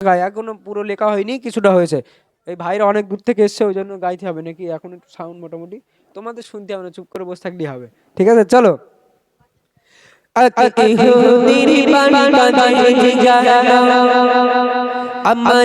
গায়ে এখনও পুরো লেখা হয়নি কিছুটা হয়েছে এই ভাইরা অনেক দূর থেকে এসছে ওই জন্য গাইতে হবে নাকি এখন একটু সাউন্ড মোটামুটি তোমাদের শুনতে হবে না চুপ করে বসে থাকলেই হবে ঠিক আছে চলো আমার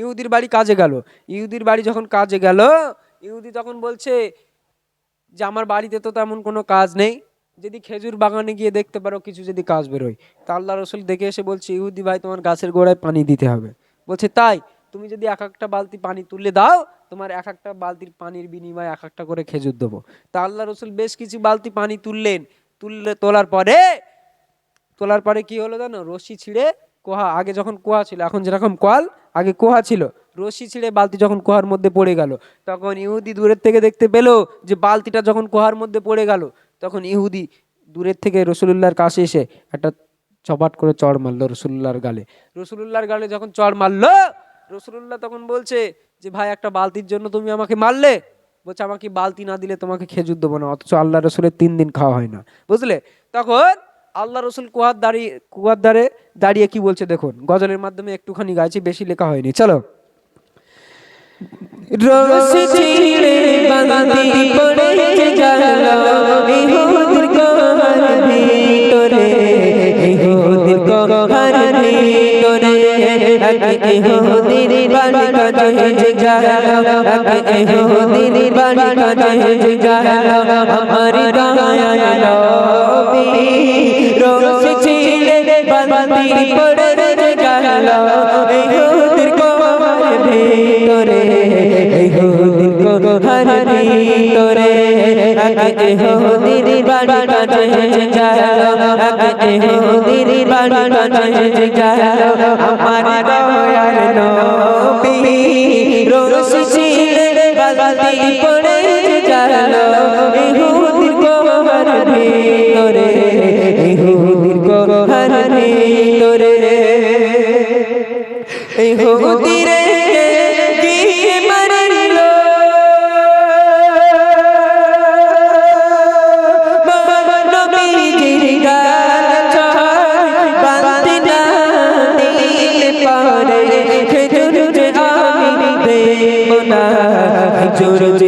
ইহুদির বাড়ি কাজে গেল। ইহুদির বাড়ি যখন কাজে গেল, ইহুদি তখন বলছে যে, আমার বাড়িতে তো তেমন কোনো কাজ নেই। যদি খেজুর বাগানে গিয়ে দেখতে পারো, কিছু যদি কাজ বেরোয়। তা আল্লাহ রসুল দেখে এসে বলছে, ইহুদি ভাই, তোমার গাছের গোড়ায় পানি দিতে হবে। বলছে, তাই? তুমি যদি এক একটা বালতি পানি তুলে দাও, তোমার এক একটা বালতির পানির বিনিময়ে এক একটা করে খেজুর দেবো। তা আল্লাহ রসুল বেশ কিছু বালতি পানি তুললেন। তুললে, তোলার পরে তোলার পরে কি হলো জানো? রশি ছিঁড়ে কোহা, আগে যখন কোহা ছিল, এখন যেরকম কল আগে কোহা ছিল? রশি ছিঁড়ে বালতি যখন কোহার মধ্যে পড়ে গেল, তখন ইহুদি দূরের থেকে দেখতে পেল যে বালতিটা যখন কোহার মধ্যে পড়ে গেল, তখন ইহুদি দূরের থেকে রসুলুল্লাহর কাছে এসে একটা চপাট করে চড় মারলো রসুল্লাহর গালে। রসুলুল্লাহর গালে যখন চড় মারলো, রসুলুল্লাহ তখন বলছে যে, ভাই, একটা বালতির জন্য তুমি আমাকে মারলে? বলছে, আমাকে বালতি না দিলে তোমাকে খেজুর দেবো না, অথচ আল্লাহ রসুলের তিন দিন খাওয়া হয় না। বুঝলে? তখন আল্লাহ রসুল কুয়ার দাঁড়িয়ে, কুয়ার দ্বারে দাঁড়িয়ে কি বলছে দেখুন, গজলের মাধ্যমে একটুখানি গাইছি, বেশি লেখা হয়নি, চলো। ইহুদির বাড়ি গেল ইহুদির বাড়ি আমার দয়াল ঘর ভিতরে ইহুদির বাড়ি কাজে গেল ইহুদির বাড়ি রশি ছিঁড়ে বালতি খেজুর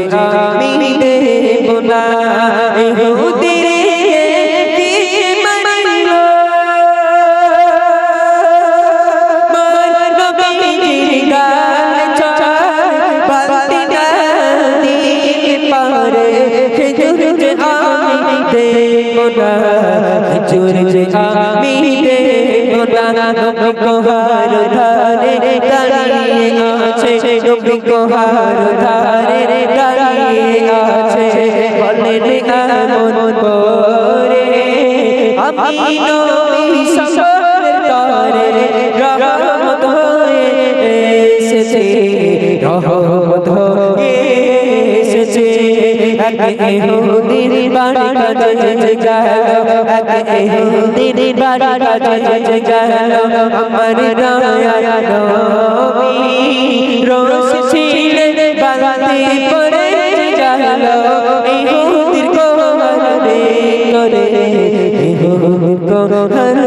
আছে নবী কোহার ধারে দাঁড়িয়ে আছে? বলে রে এমন করে? আমি নবী সফরের তরে রহমত হয়ে এসেছে। রহমত হয়ে এসেছে। এক ইহুদির বাড়ি কাজে গেল। এক ইহুদির বাড়ি কাজে গেল। আমার দয়াল নবী। রোজ ইহুদির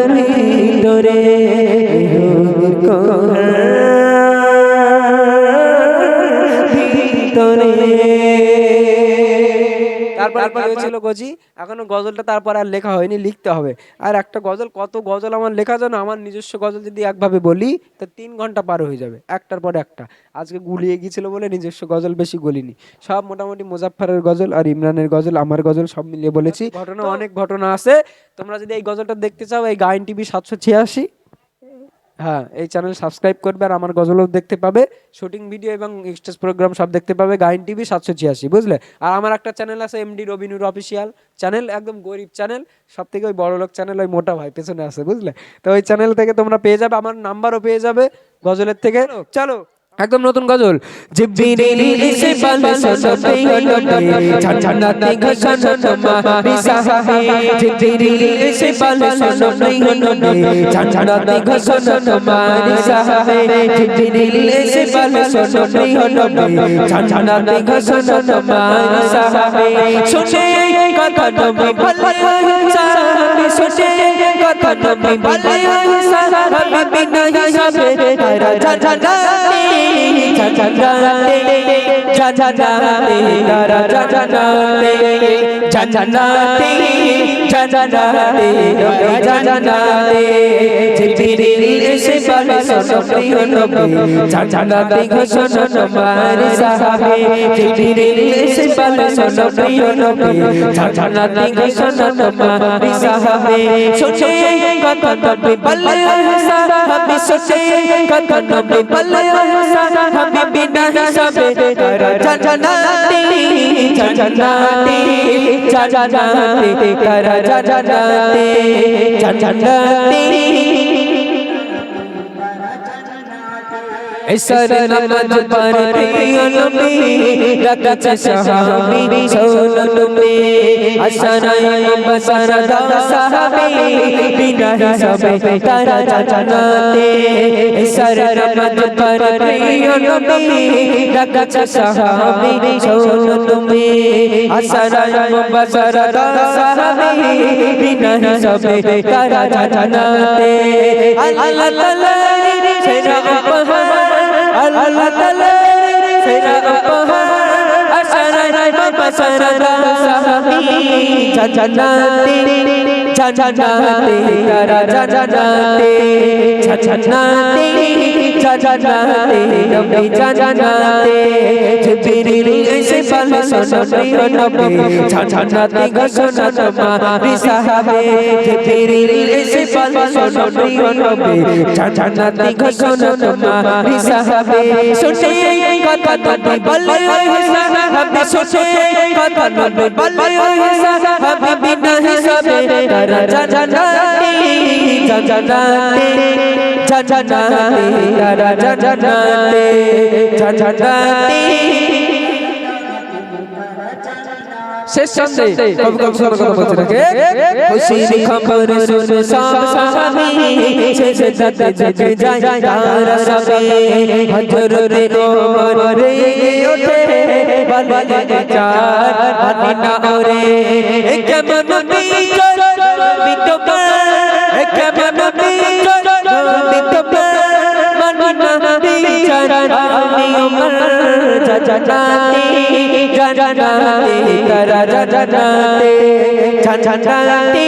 তারপর হয়েছিল গজি এখনও গজলটা তারপর আর লেখা হয়নি লিখতে হবে। আর একটা গজল কত গজল আমার লেখা জানো আমার নিজস্ব গজল যদি একভাবে বলি তো তিন ঘণ্টা পার হয়ে যাবে একটার পর একটা। আজকে গুলিয়ে গিয়েছিল বলে নিজস্ব গজল বেশি গলিনি। সব মোটামুটি মুজাফফরের গজল আর ইমরানের গজল আমার গজল সব মিলিয়ে বলেছি। ঘটনা অনেক ঘটনা আছে। তোমরা যদি এই গজলটা দেখতে চাও এই গায়ন টিভি সাতশো ছিয়াশি। হ্যাঁ এই চ্যানেল সাবস্ক্রাইব করবে আর আমার গজলও দেখতে পাবে শুটিং ভিডিও এবং স্টেজ প্রোগ্রাম সব দেখতে পাবে গাইন টিভি সাতশো ছিয়াশি বুঝলে? আর আমার একটা চ্যানেল আছে এমডি রবিনুর অফিসিয়াল চ্যানেল একদম গরিব চ্যানেল সব থেকে ওই বড়লোক চ্যানেল ওই মোটা ভাই পেছনে আছে বুঝলে? তো ওই চ্যানেল থেকে তোমরা পেয়ে যাবে আমার নাম্বারও পেয়ে যাবে গজলের থেকে। চলো। একদম নতুন গজল কথা নবী বলে বিনা হিসাবে তারা ঝাঝানাতে ঝাঝানাতে ঝাঝানাতে তারা ঝাঝানাতে ঝাঝানাতে ঝাঝানাতে নবী ঝাঝানাতে জিবরিল এসে বলে নবী ঝাঝানাতে ঘোষণা তোমার সাহাবে জিবরিল এসে বলে শোনো নবী ঝাঝানাতে ঘোষণা তোমার সাহাবে শুনে কথা নবী বলে সাহাবে শুনে কথা নবী বলে সাহাবে বিনা হিসাবে তারা ঝাঝানাতে ঝাঝানাতে ঝাঝানাতে তারা ঝাঝানাতে ঝাঝানাতে এসর নামাজ পড়তে নবী রাকাত সাহাবী সোনো তুমি আসরাই বসর দা সাহাবী বিনা হিসাবে তারা জানাতে এসর নামাজ পড়তে নবী রাকাত সাহাবী সোনো তুমি আসরাই বসর দা সাহাবী বিনা হিসাবে তারা জানাতে আল্লাহ তাআলা সেরা উপহার আল্লাহ তাআলা সেরা উপহার আসরাই বসরদা সাহাবী জান্নাতে জান্নাতে তারা জান্নাতে জান্নাতে জান্নাতে নবী জান্নাতে জিবরিল এসে বলে শোনো প্রিয় নবী জান্নাতে ঘোষণা তোমারি সাহাবে জিবরিল এসে বলে শোনো প্রিয় নবী জান্নাতে ঘোষণা তোমারি সাহাবে শুনে কথা নবী বলে সাহাবে শুনে কথা নবী বলে সাহাবে বিনা হিসাবে তারা জান্নাতে জান্নাতে জান্নাতে তারা জান্নাতে জান্নাতে শেষ সন্ধ্যে কবি কবি সবার কথা বলতে থাকে খুশির খবর শুনে সব সাহাবী শেষ দাতে যেতে যায় তারা সবে হজরতে ওমর রে ওঠে বলে চার পানি ওরে কেমন বিচর বিতমান কেমন বিচার আমি ওমর জানাতে জানাতে তারা জানাতে জানাতে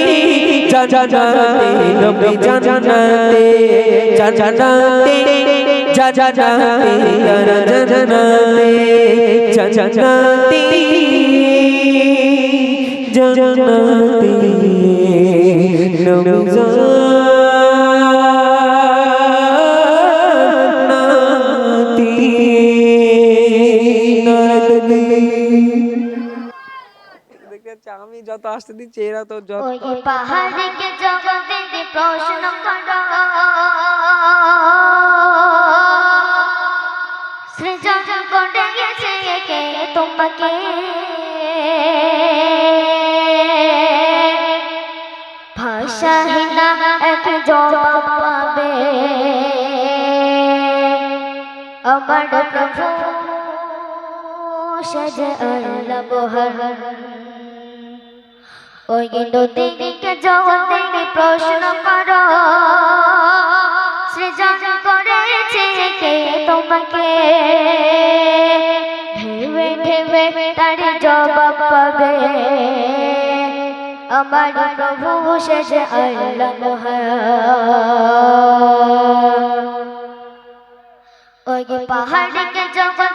জানাতে নবী জানাতে জানাতে জানাতে তারা জানাতে জানাতে জানাতে নবী আমি যত আসতে দিচ্ছি, এরা তো যত পাহাড়কে জগতে প্রশ্ন করো। সৃজন করে গেছে কে তোমাকে। ভাষাহীনা এক জবাব পাবে। আমার আল্লাহ বহর। ওই নদীকে জগতে প্রশ্ন করো, সৃজন করেছে কে তোমাকে? ভেবে ভেবে তার জবাব পাবে। আমার প্রভু শেষ আল্লাহ ওই পাহাড়কে জগতে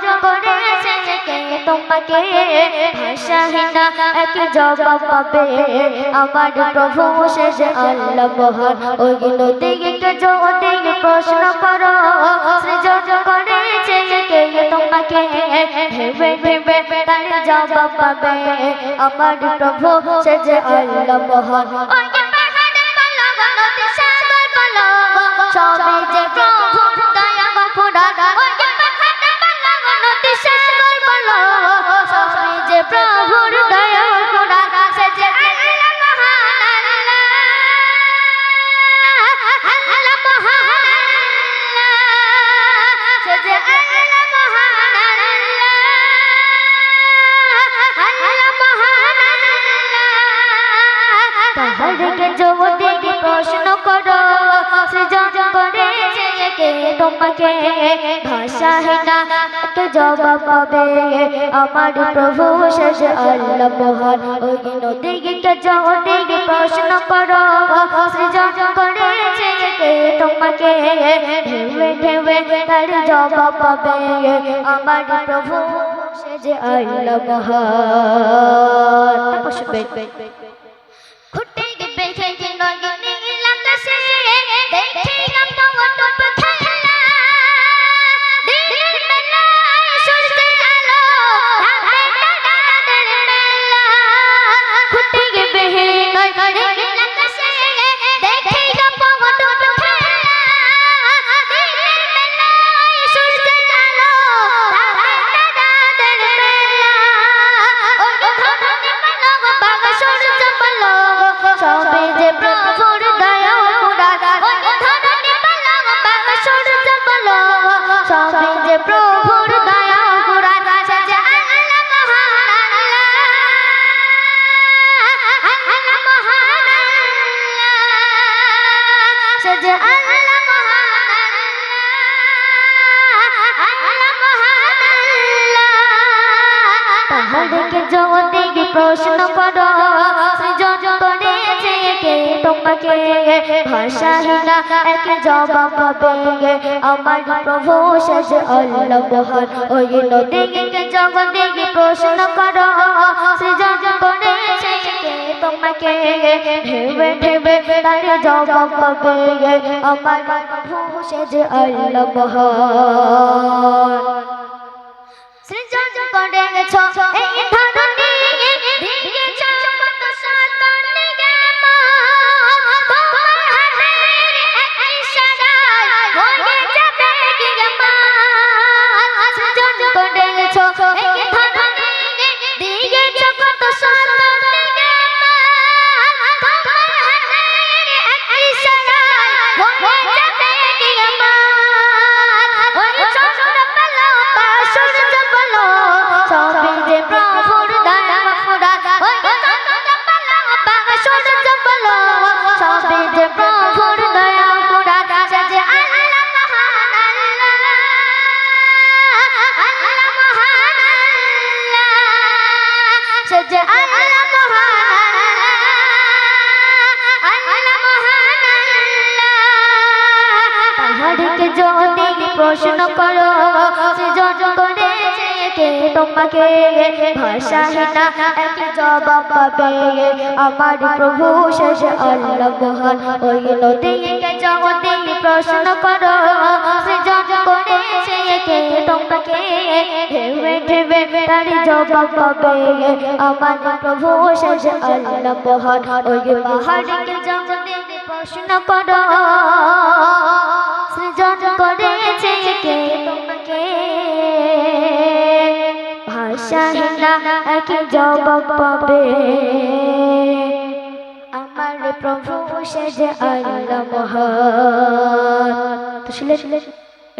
তোমাকে ভাষাহীনা এক জবাব পাবে। আমার প্রভু শেষ আল্লাহ মহান। ওই নদীকে যদি প্রশ্ন করো, সৃজন তোমাকে জবাব পাবে। আমার প্রভু আল্লাহ মহান। তাহারকে যদি প্রশ্ন করো, সৃজন করেছে কে তোমাকে ভাষাহীনা কে জবাব পাবে। আমার প্রভু শেষ আল্লাহ মহান, ওই নদীকে যদি প্রশ্ন করো, সৃজন করেছে কে তোমাকে ঢেবে ঢেবে তার জবাব পাবে। আমার প্রভু শেষ আল্লাহ মহান। যে তোমাকে ভাষাহীনা এক জবাব পাবে আমার প্রভু শেষ আল্লাহ মহান ওই নদীকে জগতে প্রশ্ন করো, সৃজন করেছে তোমাকে ভেবে ভেবে তার জবাব পাবে আমার প্রভু শেষ আল্লাহ মহান সৃজন করেছ এই তোমাকে ভাষাহীনা এক জবাব পাবে। আমার প্রভু শেষ আল্লাহ মহান। ওই নদীকে যদি প্রশ্ন করো, সৃজন করেছে কে তোমাকে ভেবে ভেবে তার জবাব পাবে। আমার প্রভু শেষ আল্লাহ মহান। ওই পাহাড়কে যদি প্রশ্ন করো। শাহিনা এক জবাব পাবে। আমার প্রভু সে যে আল্লাহ মহান। তো শুনলে শুনলে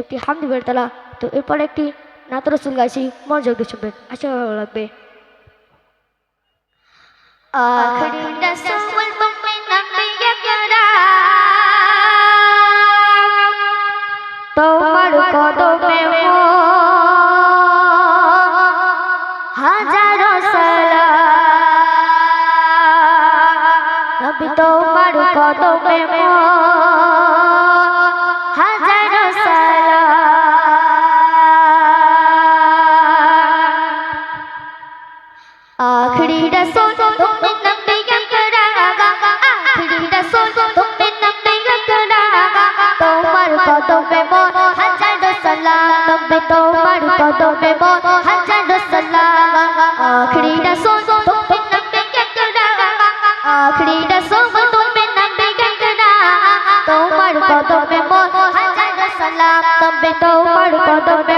একটি হামদি বেড়তলা তো এরপর একটি নাত রসুল গাছি মনোযোগ দিয়ে শুনবেন, আশা ভালো লাগবে আখরি রসুল বলবে তোমার আমি তোমার কদমে হাজারো সালা আখরি রসোল তুমি নবী আকরা আখরি রসোল তোমার কদমে হাজারো হাজার কদমে তোমার কদমে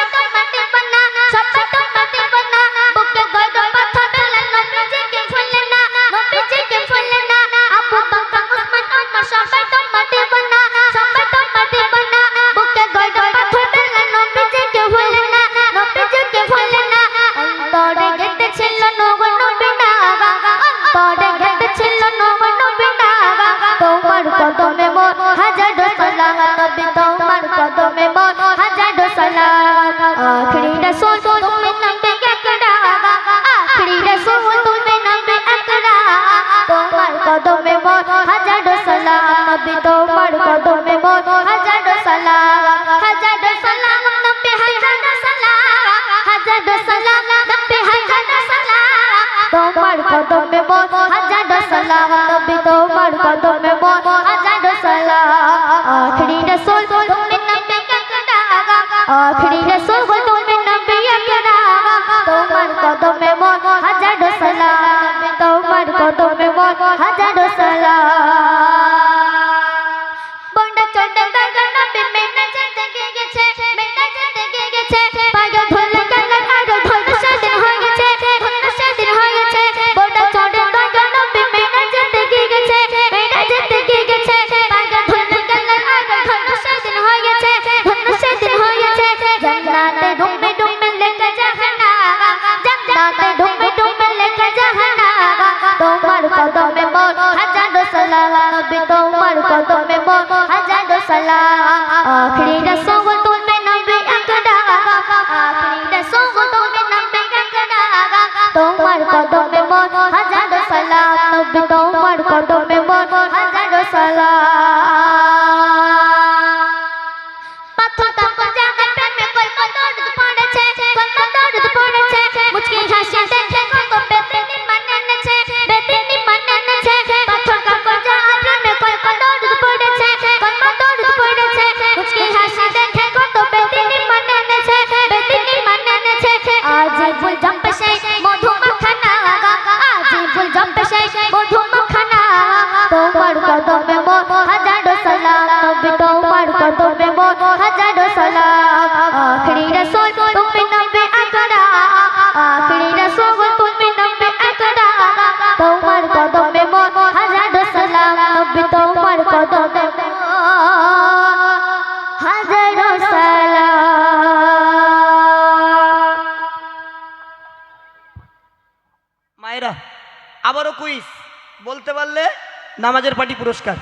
তোমার কদমে মন আজানো সালাম। আখরি রসুল নামাজের পার্টি পুরস্কার।